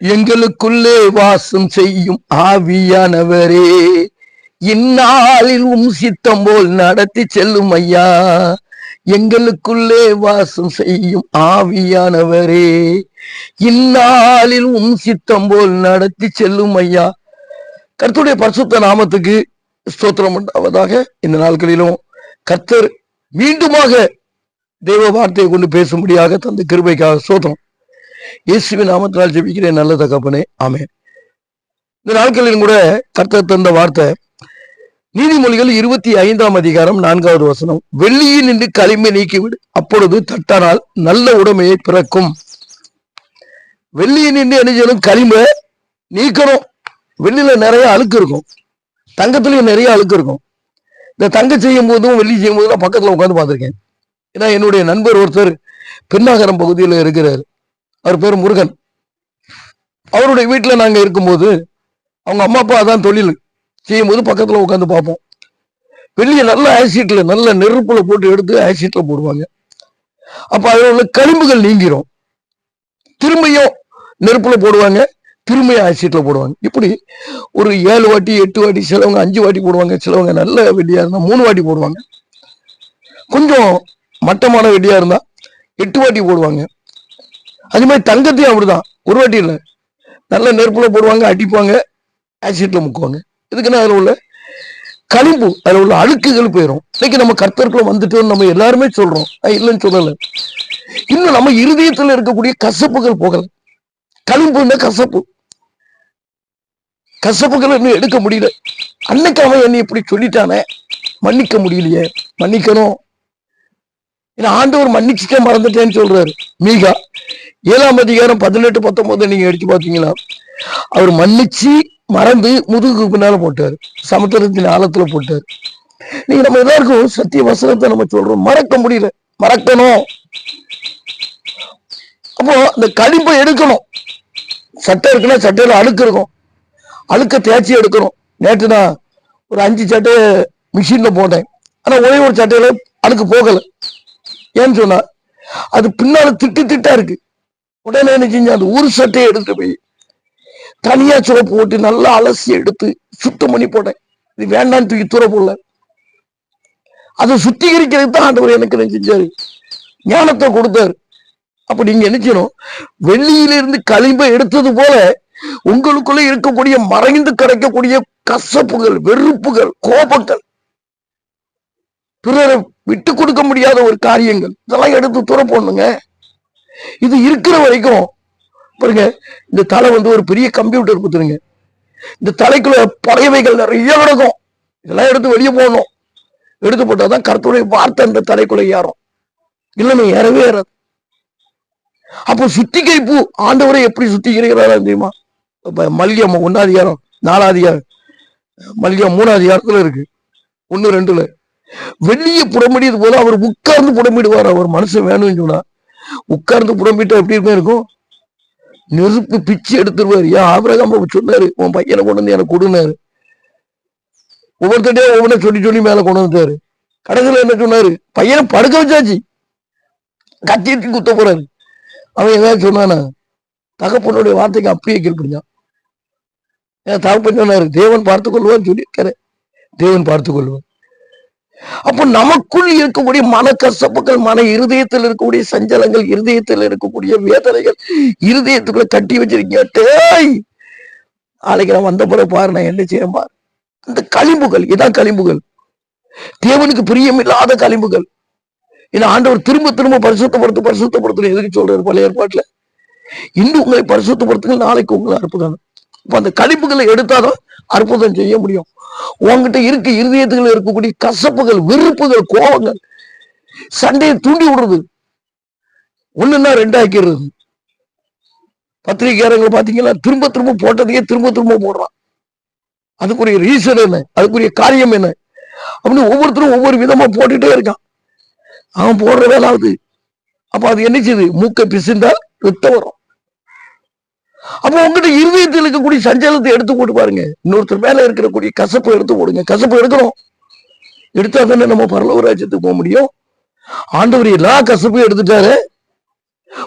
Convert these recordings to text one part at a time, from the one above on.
எங்களுக்குள்ளே வாசம் செய்யும் ஆவியானவரே இந்நாளில் உம் சித்தம் போல் நடத்தி செல்லும் ஐயா. எங்களுக்குள்ளே வாசம் செய்யும் ஆவியானவரே இந்நாளில் உம் சித்தம் போல் நடத்தி செல்லும் ஐயா. கர்த்தருடைய பரிசுத்த நாமத்துக்கு ஸ்தோத்திரம் உண்டாவதாக இந்த நாட்களிலும் கர்த்தர் மீண்டுமாக தெய்வ வார்த்தையை கொண்டு பேசும்படியாக தந்த கிருபைக்காக ஸ்தோத்திரம். இயேசுவின் நாமத்தினால் ஜெபிக்கிறேன். நல்ல தகப்பனே. ஆமே இந்த நாட்களிலும் கூட கர்த்தர் தந்த வார்த்தை நீதிமொழிகள் இருபத்தி ஐந்தாம் அதிகாரம் நான்காவது வசனம் வெள்ளியில் நின்று களிமை நீக்கிவிடு அப்பொழுது தட்டானால் நல்ல உடமையை பிறக்கும். வெள்ளியை நின்று என்ன களிமை நீக்கணும். வெள்ளியில நிறைய அழுக்கு இருக்கும். தங்கத்துலயும் நிறைய அழுக்கு இருக்கும். இந்த தங்க செய்யும் போதும் வெள்ளி செய்யும் போதும் நான் பக்கத்துல உட்காந்து பார்த்துருக்கேன். ஏன்னா என்னுடைய நண்பர் ஒருத்தர் பின்னாகரம் பகுதியில் இருக்கிறார். அவர் பேர் முருகன். அவருடைய வீட்டில் நாங்கள் இருக்கும்போது அவங்க அம்மா அப்பா அதான் தொழில் செய்யும்போது பக்கத்தில் உட்காந்து பார்ப்போம். வெளியே நல்ல ஆசிட்ல நல்ல நெருப்புல போட்டு எடுத்து ஆசிட்ல போடுவாங்க. அப்ப அதில் உள்ள கரும்புகள் நீங்கிரும். திரும்பியும் நெருப்புல போடுவாங்க திரும்பியும் ஆசிட்ல போடுவாங்க. இப்படி ஒரு ஏழு வாட்டி எட்டு வாட்டி சிலவங்க அஞ்சு வாட்டி போடுவாங்க சிலவங்க நல்ல வெடியா இருந்தா மூணு வாட்டி போடுவாங்க. கொஞ்சம் மட்டமான வெடியா இருந்தா எட்டு வாட்டி போடுவாங்க. அதே மாதிரி தங்கத்தையும் அப்படிதான். ஒரு வாட்டி இல்லை. நல்ல நெருப்புல போடுவாங்க அடிப்பாங்க ஆசிட்ல முக்குவாங்க. இதுக்குன்னா அதில் உள்ள? களிம்பு. அதில் உள்ள அழுக்குகள் போயிடும் இன்னைக்கு நம்ம கர்த்தருக்குள்ள வந்துட்டோம்னு நம்ம எல்லாருமே சொல்றோம். இல்லைன்னு சொல்லலை. இன்னும் நம்ம இருதயத்தில் இருக்கக்கூடிய கசப்புகள் போகல. களிம்புன்னா கசப்பு? கசப்புகள் இன்னும் எடுக்க முடியல. அன்னைக்கு அவன் என்னை இப்படி சொல்லிட்டானே. மன்னிக்க முடியலையே. மன்னிக்கணும். ஏன்னா ஆண்டவர் மன்னிச்சுக்க மறந்துட்டேன்னு சொல்றாரு. மீகா. ஏழாம் அதிகாரம் பதினெட்டு பத்தொன்பது நீங்க எடுத்து பாத்தீங்களா அவர் மன்னிச்சு மறந்து முதுகுக்கு பின்னால போட்டாரு. சமுத்திரத்தின் ஆழத்துல போட்டாரு. நீங்க நம்ம எல்லாருக்கும் சத்திய வசனத்தை நம்ம சொல்றோம். மறக்க முடியல. மறக்கணும். அப்போ அந்த களிம்பை எடுக்கணும். சட்டை இருக்குன்னா சட்டையில அழுக்கு இருக்கும். அழுக்க தேய்ச்சி எடுக்கணும். நேற்று நான் ஒரு அஞ்சு சட்டையை மிஷின்ல போட்டேன். ஆனா ஒரே ஒரு சட்டையில அழுக்கு போகல. ஏன்னு சொன்னா அது பின்னால திட்டு திட்டா இருக்கு. உடனே என்ன செஞ்சேன் அந்த ஒரு சட்டையை எடுத்துட்டு போய் தனியா சிவப்பு போட்டு நல்லா அலசி எடுத்து சுத்தம் பண்ணி போட்டேன். இது வேண்டாம்னு தூக்கி தூர போடல. அதை சுத்திகரிக்கிறதுக்கு தான் ஆண்டவர் எனக்கு என்ன செஞ்சாரு? ஞானத்தை கொடுத்தாரு. அப்ப நீங்க என்ன செய்யணும்? வெள்ளியிலிருந்து களிம்பை எடுத்தது போல உங்களுக்குள்ள இருக்கக்கூடிய மறைந்து கிடைக்கக்கூடிய கசப்புகள் வெறுப்புகள் கோபங்கள் பிறரை விட்டு கொடுக்க முடியாத ஒரு காரியங்கள் இதெல்லாம் எடுத்து துறை போடணுங்க. இது இருக்கிற வரைக்கும் பாருங்க இந்த தலை வந்து ஒரு பெரிய கம்ப்யூட்டர் கொடுத்துருங்க. இந்த தலைக்குள்ள பறவைகள் நிறைய கிடக்கும். இதெல்லாம் எடுத்து வெளியே போகணும் எடுத்து போட்டாதான் கருத்துடைய வார்த்தை அந்த தலைக்குள்ள ஏறும். இல்லைன்னு ஏறவே ஏறாது. அப்போ சுத்திகை பூ ஆண்டவரை எப்படி சுத்திகரிக்கிறாரா தெரியுமா? இப்ப மல்லியம் ஒன்னாதிகாரம் நாலாதிகாரம் மல்லியம் மூணாதிகாரத்துல இருக்கு. ஒண்ணு ரெண்டுல. வெள்ளிய புடமிடியது போல அவர் உட்கார்ந்து புடமிடுவார் அவர் மனசு வேணும்னு சொன்னா உட்கார்ந்து புடம்பிட்டா எப்படி இருக்கும்? இருக்கும். நெருப்பு பிச்சு எடுத்துருவாரு. ஏன் ஆபரகம் சொன்னாரு. உன் பையனை கொண்டு வந்து எனக்கு கொடுனாரு. ஒவ்வொருத்தட்டையும் ஒவ்வொன்றும் சொல்லி சொல்லி மேல கொண்டு வந்தாரு கடைசியில என்ன சொன்னாரு? பையனை படுக்க வச்சாச்சு. கத்திட்டு குத்த போறாரு. அவன் ஏதாவது சொன்னானா? தகப்பனுடைய வார்த்தைக்கு அப்படியே கீழ்படிஞ்சான் ஏன் தகப்பன் சொன்னாரு தேவன் பார்த்துக் கொள்வான்னு சொல்லியிருக்காரு. தேவன் பார்த்து கொள்வான் அப்போ நமக்குள் இருக்கக்கூடிய மன கசப்புகள் மன இருதயத்தில் இருக்கக்கூடிய சஞ்சலங்கள் இருதயத்தில் இருக்கக்கூடிய வேதனைகள் இருதயத்துக்குள்ள கட்டி வச்சிருக்கீங்க. டேய்! நாளைக்கு நான் வந்த பிறகு பாரு நான் என்ன செய்யறேன் பாரு. அந்த களிம்புகள் இதான் களிம்புகள். தேவனுக்கு பிரியமில்லாத களிம்புகள். இந்த ஆண்டவர் திரும்ப திரும்ப பரிசுத்தப்படுத்து பரிசுத்தப்படுத்தணும் எதுக்கு சொல்றாரு பழைய ஏற்பாட்டுல? இன்று உங்களை பரிசுத்தப்படுத்துங்க நாளைக்கு உங்களை அற்புதம் அப்ப அந்த கழிப்புகளை எடுத்தாதான் அற்புதம் செய்ய முடியும். உங்ககிட்ட இருக்க இருதயத்துல இருக்கக்கூடிய கசப்புகள் வெறுப்புகள் கோபங்கள் சண்டையை தூண்டி விடுறது. ஒண்ணுன்னா ரெண்டாக்கிறது பத்திரிகையாளர்கள் பாத்தீங்கன்னா திரும்ப திரும்ப போட்டதையே திரும்ப திரும்ப போடுறான். அதுக்குரிய ரீசன் என்ன? அதுக்குரிய காரியம் என்ன? அப்படின்னு ஒவ்வொருத்தரும் ஒவ்வொரு விதமா போட்டுட்டே இருக்கான். அவன் போடுற வேலாவது அப்ப அது என்ன செய்யுது? மூக்கை பிசுந்தா ரத்தம் வரும். அப்போ உங்ககிட்ட இருதயத்தில் இருக்கக்கூடிய சஞ்சலத்தை எடுத்து போட்டு பாருங்க. இன்னொருத்தர் மேல இருக்கக்கூடிய கசப்பு எடுத்து போடுங்க. கசப்பு எடுக்கணும் எடுத்தா தானே நம்ம பரலோக ராஜ்யத்துக்கு போக முடியும். ஆண்டவர் எல்லா கசப்பையும் எடுத்துட்டாரு.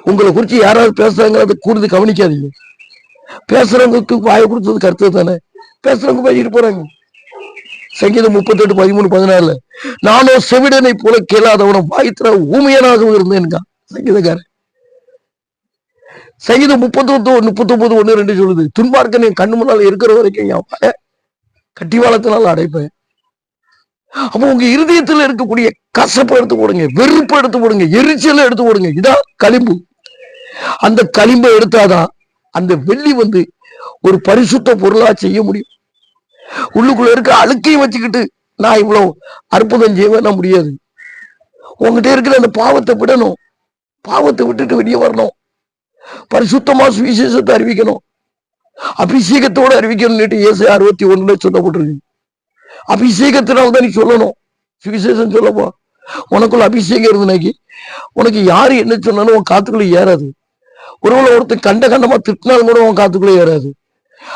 உங்களை குறிச்சு யாராவது பேசுறாங்க அதை கூர்ந்து கவனிக்காதீங்க. பேசுறவங்களுக்கு வாயை கொடுத்தது கருத்து தானே. பேசுறவங்க பேசிட்டு போறாங்க. சங்கீதம் முப்பத்தெட்டு பதிமூணு பதினாறுல நானும் செவிடனை போல கேளாதவனும் வாய்த்திர ஊமையனாகவும் இருந்தேன்கா. சங்கீதக்காரன். சங்கீதம் முப்பத்தொத்து முப்பத்தி ஒன்பது ஒன்று ரெண்டு சொல்லுது. துன்பார்க்க நீ கண்ணு முன்னால் இருக்கிற வரைக்கும் என் வாயை கட்டிவாளத்தினால் அடைப்பேன். அப்போ உங்க இருதயத்துல இருக்கக்கூடிய கசப்பை எடுத்து போடுங்க வெறுப்பை எடுத்து போடுங்க எரிச்சலை எடுத்து போடுங்க. இதான் களிம்பு. அந்த களிம்பை எடுத்தாதான் அந்த வெள்ளி வந்து ஒரு பரிசுத்த பொருளா செய்ய முடியும். உள்ளுக்குள்ள இருக்க அழுக்கையும் வச்சுக்கிட்டு நான் இவ்வளவு அற்புதம் செய்வேன் முடியாது. உங்ககிட்ட இருக்கிற அந்த பாவத்தை விடணும். பாவத்தை விட்டுட்டு வெளியே வரணும். பரிசுத்தமா சுவிசேஷத்தை அறிவிக்கணும். அபிஷேகத்தோட அறிவிக்கணும்னுட்டு ஏசு அறுபத்தி ஒண்ணுல சொல்லப்பட்டிருக்கு. அபிஷேகத்தினால தான் நீ சொல்லணும். சுவிசேஷம் சொல்லப்போ உனக்குள்ள அபிஷேகம் இருந்தனாக்கி உனக்கு யாரு என்ன சொன்னாலும் உன் காத்துக்குள்ள ஏறாது. ஒருவேளை ஒருத்தன் கண்ட கண்டமா திட்டினாலும் கூட உன் காத்துக்குள்ள ஏறாது.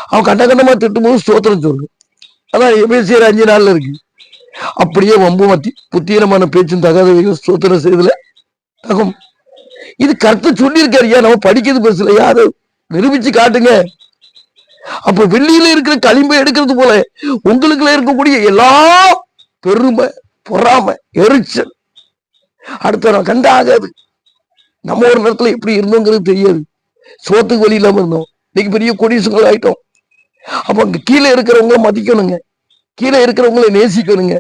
அவன் கண்ட கண்டமா திட்டும் போது ஸ்தோத்திரம் சொல்லு. அதான் எபிசியர் அஞ்சு நாள்ல இருக்கு. அப்படியே வம்பு மத்தி புத்தீனமான பேச்சும் தகாத ஸ்தோத்திரம் செய்தல. தகும். இது கருத்தை சொல்லியிருக்காரு ஐயா நம்ம படிக்கிறது பேசல யாரு நிரூபிச்சு காட்டுங்க. அப்ப வெள்ளியில இருக்கிற களிம்பை எடுக்கிறது போல உங்களுக்குள்ள இருக்கக்கூடிய எல்லா பெருமை பொறாமை எரிச்சல் அடுத்த கண்டாகாது. ஆகாது நம்ம ஒரு நேரத்துல எப்படி இருந்தோங்கிறது தெரியாது. சோத்துக்கு வழி இல்லாம இருந்தோம். இன்னைக்கு பெரிய கொடிசுகள் ஆயிட்டோம். அப்ப அங்க கீழே இருக்கிறவங்க மதிக்கணுங்க. கீழே இருக்கிறவங்கள நேசிக்கணுங்க.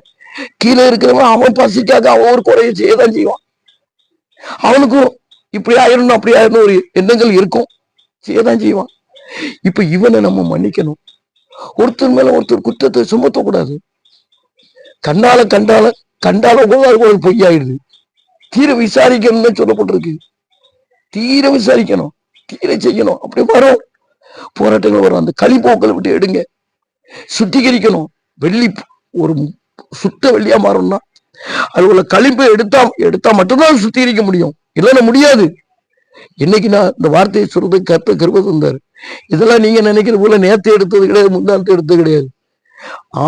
கீழே இருக்கிறவங்க அவன் பசிக்காக அவன் ஒரு குறைய செய்யதான் செய்வான். அவனுக்கும் இப்படி ஆயிரணும் அப்படி ஆயிரணும் ஒரு எண்ணங்கள் இருக்கும். செய்யதான் செய்வான். இப்ப இவனை நம்ம மன்னிக்கணும். ஒருத்தர் மேல ஒருத்தர் குற்றத்தை சுமத்த கூடாது கண்ணால கண்டால கண்டால ஒரு பொய்யாயிடுது. தீர விசாரிக்கணும்னு சொல்லப்பட்டிருக்கு. தீர விசாரிக்கணும் தீர செய்யணும். அப்படி வரும் போராட்டங்கள் வரும். அந்த களிப்போக்களை விட்டு எடுங்க. சுத்திகரிக்கணும். வெள்ளி ஒரு சுத்த வெள்ளியா மாறணும்னா அது உள்ள களிப்பை எடுத்தா எடுத்தா மட்டும்தான் சுத்திகரிக்க முடியும். இல்லைன்னா முடியாது. இன்னைக்கு நான் இந்த வார்த்தையை சொல்றது கத்த கருவ தந்தாரு. இதெல்லாம் நீங்க நினைக்கிற போல நேத்து எடுத்தது கிடையாது முந்தானத்து எடுத்தது கிடையாது.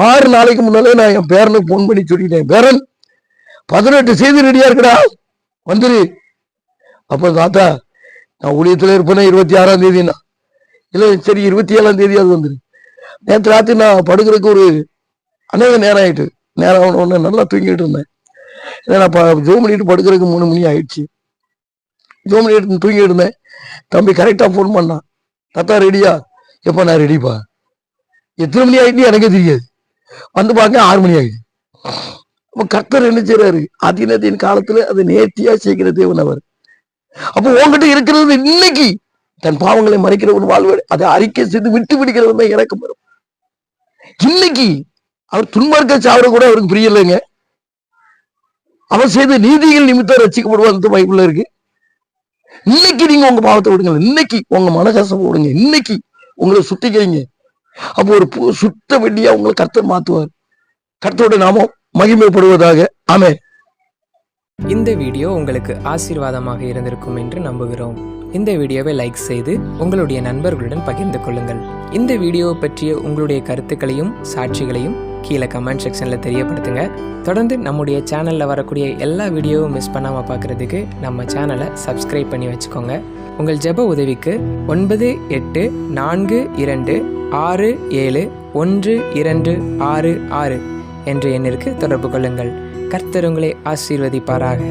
ஆறு நாளைக்கு முன்னாலே நான் என் பேரனுக்கு போன் பண்ணி சொல்லிட்டேன் பேரன் பதினெட்டு செய்தி ரெடியா இருக்கடா வந்துரு. அப்ப தாத்தா நான் ஊழியத்துல இருப்பேனே இருபத்தி ஆறாம் தேதினா? இல்ல சரி இருபத்தி ஏழாம் தேதி அது வந்துரு. நேற்று ராத்திரி நான் படுக்கிறதுக்கு ஒரு அநேக நேரம் ஆயிட்டு நேரம் ஒன்று நல்லா தூங்கிட்டு இருந்தேன். ஏன்னா நான் ஜோம் பண்ணிட்டு படுக்கிறதுக்கு மூணு மணி ஆயிடுச்சு. ஜோம் எடுத்து தூங்கி இருந்தேன் தம்பி கரெக்டாக ஃபோன் பண்ணான் தாத்தா ரெடியா எப்போ நான் ரெடிப்பா எத்தனை மணி ஆகிட்டு எனக்கே தெரியாது. வந்து பார்க்க ஆறு மணி ஆகுது அப்போ கர்த்தர் என்ன செய்யறாரு அதினத்தின் காலத்தில் அது நேர்த்தியாக செய்கிற தேவன் அவர். அப்போ உங்ககிட்ட இருக்கிறது இன்னைக்கு தன் பாவங்களை மறைக்கிறவன் வாழ்வாடு அதை அறிக்கை செய்து விட்டு பிடிக்கிறவன் தான் இறக்கம் வரும். இன்னைக்கு அவர் துன்மார்க்க சாவர கூட அவருக்கு புரியலைங்க. அவர் செய்த நீதிகள் நிமித்தம் ரசிக்கப்படுவார் பைபிள்ல இருக்கு. இன்னைக்கு நீங்க உங்க பாவத்தை விடுங்க. இன்னைக்கு உங்க மனகசம் விடுங்க. இன்னைக்கு உங்களை சுத்திக்கிறீங்க அப்போ ஒரு சுத்த வெட்டியா உங்களை கர்த்தர் மாத்துவார். கர்த்தரோட நாமம் மகிமைப்படுவதாக. ஆமே இந்த வீடியோ உங்களுக்கு ஆசீர்வாதமாக இருந்திருக்கும் என்று நம்புகிறோம். இந்த வீடியோவை லைக் செய்து உங்களுடைய நண்பர்களுடன் பகிர்ந்து கொள்ளுங்கள். இந்த வீடியோவை பற்றிய உங்களுடைய கருத்துக்களையும் சாட்சிகளையும் கீழே கமெண்ட் செக்ஷனில் தெரியப்படுத்துங்க. தொடர்ந்து நம்முடைய சேனலில் வரக்கூடிய எல்லா வீடியோவும் மிஸ் பண்ணாமல் பார்க்குறதுக்கு நம்ம சேனலை சப்ஸ்கிரைப் பண்ணி வச்சுக்கோங்க. உங்கள் ஜெப உதவிக்கு ஒன்பது எட்டு நான்கு இரண்டு ஆறு ஏழு ஒன்று இரண்டு ஆறு ஆறு என்ற எண்ணிற்கு தொடர்பு கொள்ளுங்கள். கர்த்தர் உங்களை ஆசீர்வதிப்பாராக.